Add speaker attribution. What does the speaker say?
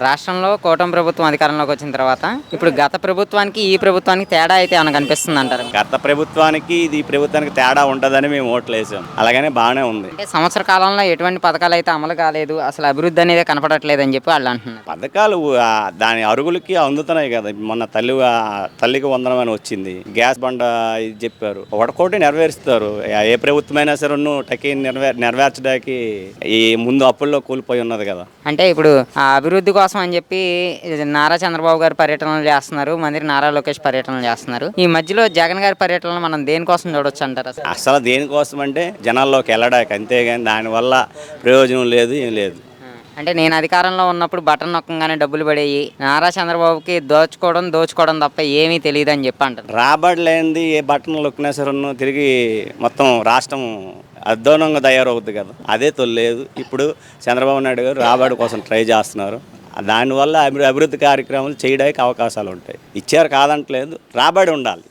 Speaker 1: రాష్ట్రంలో కూటమి ప్రభుత్వం అధికారంలోకి వచ్చిన తర్వాత ఇప్పుడు గత ప్రభుత్వానికి ఈ ప్రభుత్వానికి తేడా అయితే ఏమైనా కనిపిస్తుంది అంటారు?
Speaker 2: గత ప్రభుత్వానికి ఇది ప్రభుత్వానికి తేడా ఉంటుందని మేము ఓట్లు వేసాం అలాగనే బాగానే ఉంది.
Speaker 1: అంటే సంవత్సర కాలంలో ఎటువంటి పథకాలు అయితే అమలు కాలేదు అసలు అభివృద్ధి అనేది కనపడట్లేదు అని చెప్పి వాళ్ళు అంటున్నారు.
Speaker 2: పథకాలు ఆ, దాని అరుగులకి అందుతున్నాయి కదా. మొన్న తల్లి తల్లికి వందనం అని వచ్చింది. గ్యాస్ బండ ఇది చెప్పారు. ఒకటి నెరవేరుస్తారు. ఏ ప్రభుత్వమైనా సరే టకి నెరవేర్ నెరవేర్చడానికి ఈ ముందు అప్పుల్లో కూలిపోయి ఉన్నది కదా.
Speaker 1: అంటే ఇప్పుడు ఆ అభివృద్ధి కోసం అని చెప్పి నారా చంద్రబాబు గారు పర్యటనలు చేస్తున్నారు మంత్రి నారా లోకేష్ పర్యటనలు చేస్తున్నారు. ఈ మధ్యలో జగన్ గారి పర్యటనలు మనం దేనికోసం చూడొచ్చు అంటారు అసలు?
Speaker 2: దేనికోసం అంటే జనాల్లోకి వెళ్ళడానికి అంతేగాని దానివల్ల ప్రయోజనం లేదు ఏం లేదు.
Speaker 1: అంటే నేను అధికారంలో ఉన్నప్పుడు బటన్ నొక్కగానే డబ్బులు పడేవి నారా చంద్రబాబుకి దోచుకోవడం దోచుకోవడం తప్ప ఏమీ తెలియదు అని చెప్పి అంటారు.
Speaker 2: రాబడి లేనిది ఏ బట్టలు నొక్కినా సరే తిరిగి మొత్తం రాష్ట్రం అధ్వానంగా తయారవుద్ది కదా. అదే తొలేదు ఇప్పుడు చంద్రబాబు నాయుడు గారు రాబడి కోసం ట్రై చేస్తున్నారు. దానివల్ల అభివృద్ధి కార్యక్రమాలు చేయడానికి అవకాశాలు ఉంటాయి. ఇచ్చారు కాదంటలేదు రాబడి ఉండాలి.